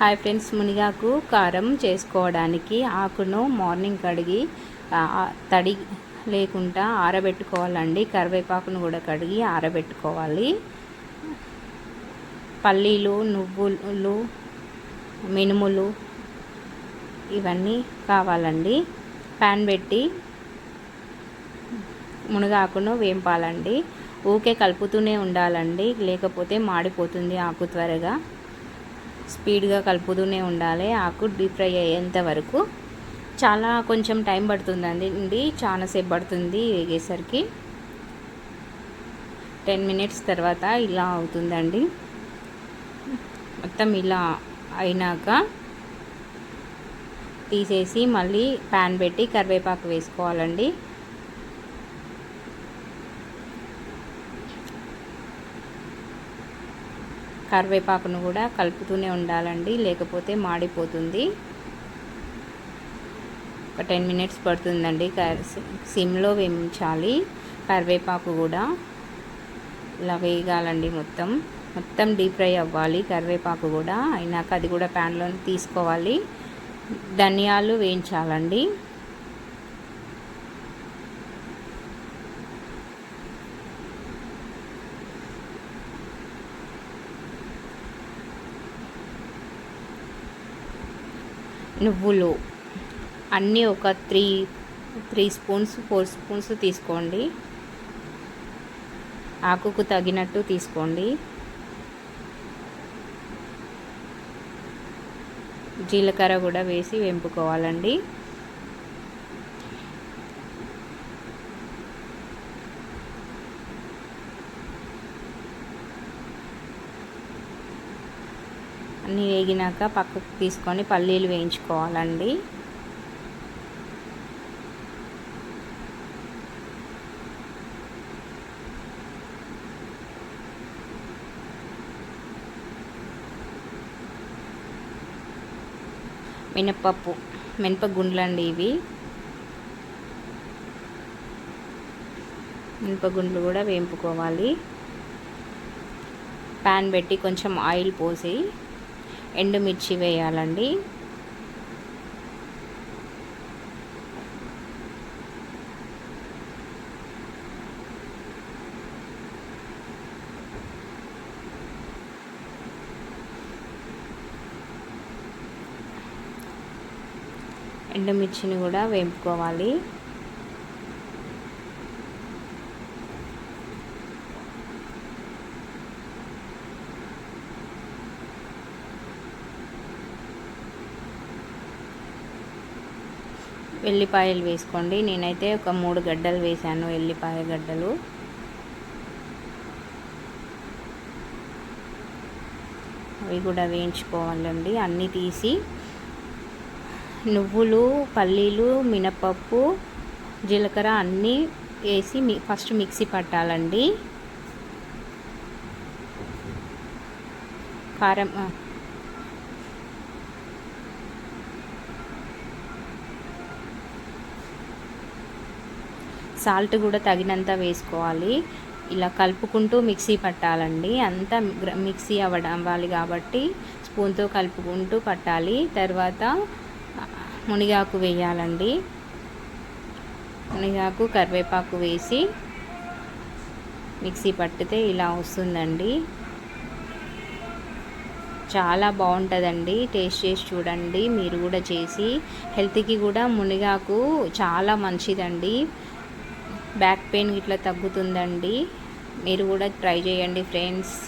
Hi friends మునిగాకు కారం చేసుకోవడానికి ఆకును మార్నింగ్ కడిగి తడి లేకుండా ఆరబెట్టుకోవాలండి. కరివేపాకును కూడా కడిగి ఆరబెట్టుకోవాలి. పల్లీలు నువ్వులు మినుములు ఇవన్నీ కావాలండి. ప్యాన్ పెట్టి మునగాకును వేంపాలండి. ఊకే కలుపుతూనే ఉండాలండి లేకపోతే మాడిపోతుంది ఆకు త్వరగా. స్పీడ్గా కలుపుతూనే ఉండాలి. ఆకు డీప్ ఫ్రై అయ్యేంత వరకు. చాలా కొంచెం టైం పడుతుందండి. అండి చాలాసేపు పడుతుంది వేగేసరికి. టెన్ మినిట్స్ తర్వాత ఇలా అవుతుందండి. మొత్తం ఇలా అయినాక తీసేసి మళ్ళీ ప్యాన్ పెట్టి కరివేపాకు వేసుకోవాలండి. కరివేపాకును కూడా కలుపుతూనే ఉండాలండి లేకపోతే మాడిపోతుంది. ఒక టెన్ మినిట్స్ పడుతుందండి సిమ్లో వేయించాలి. కరివేపాకు కూడా ఇలా వేయగాలండి మొత్తం. మొత్తం డీప్ ఫ్రై అవ్వాలి కరివేపాకు కూడా. అయినాక అది కూడా ప్యాన్లో తీసుకోవాలి. ధనియాలు వేయించాలండి. నువ్వులు అన్నీ ఒక three three spoons four spoons తీసుకోండి. ఆకుకు తగినట్టు తీసుకోండి. జీలకర్ర కూడా వేసి వెంపుకోవాలండి. అన్నీ వేగినాక పక్కకు తీసుకొని పల్లీలు వేయించుకోవాలండి. మినప్పప్పు మినపగుండ్లు ఇవి. మినపగుండ్లు కూడా వేయింపుకోవాలి. ప్యాన్ పెట్టి కొంచెం ఆయిల్ పోసి ఎండుమిర్చి వేయాలండి. ఎండుమిర్చిని కూడా వేపుకోవాలి. వెల్లిపాయలు వేసుకోండి. నేనైతే ఒక మూడు గడ్డలు వేసాను వెల్లిపాయ గడ్డలు. అవి కూడా వేయించుకోవాలండి. అన్నీ తీసి నువ్వులు పల్లీలు మినపప్పు జీలకర్ర అన్నీ వేసి మీ ఫస్ట్ మిక్సీ పట్టాలండి. కారం సాల్ట్ కూడా తగినంత వేసుకోవాలి. ఇలా కలుపుకుంటూ మిక్సీ పట్టాలండి. అంతా మిక్సీ అవ్వడం అవ్వాలి కాబట్టి స్పూన్తో కలుపుకుంటూ పట్టాలి. తర్వాత మునిగాకు వేయాలండి. మునిగాకు కరివేపాకు వేసి మిక్సీ పట్టితే ఇలా వస్తుందండి. చాలా బాగుంటుందండి. టేస్ట్ చేసి చూడండి. మీరు కూడా చేసి హెల్త్కి కూడా మునిగాకు చాలా మంచిదండి. బ్యాక్ పెయిన్ ఇట్లా తగ్గుతుందండి. మీరు కూడా ట్రై చేయండి ఫ్రెండ్స్.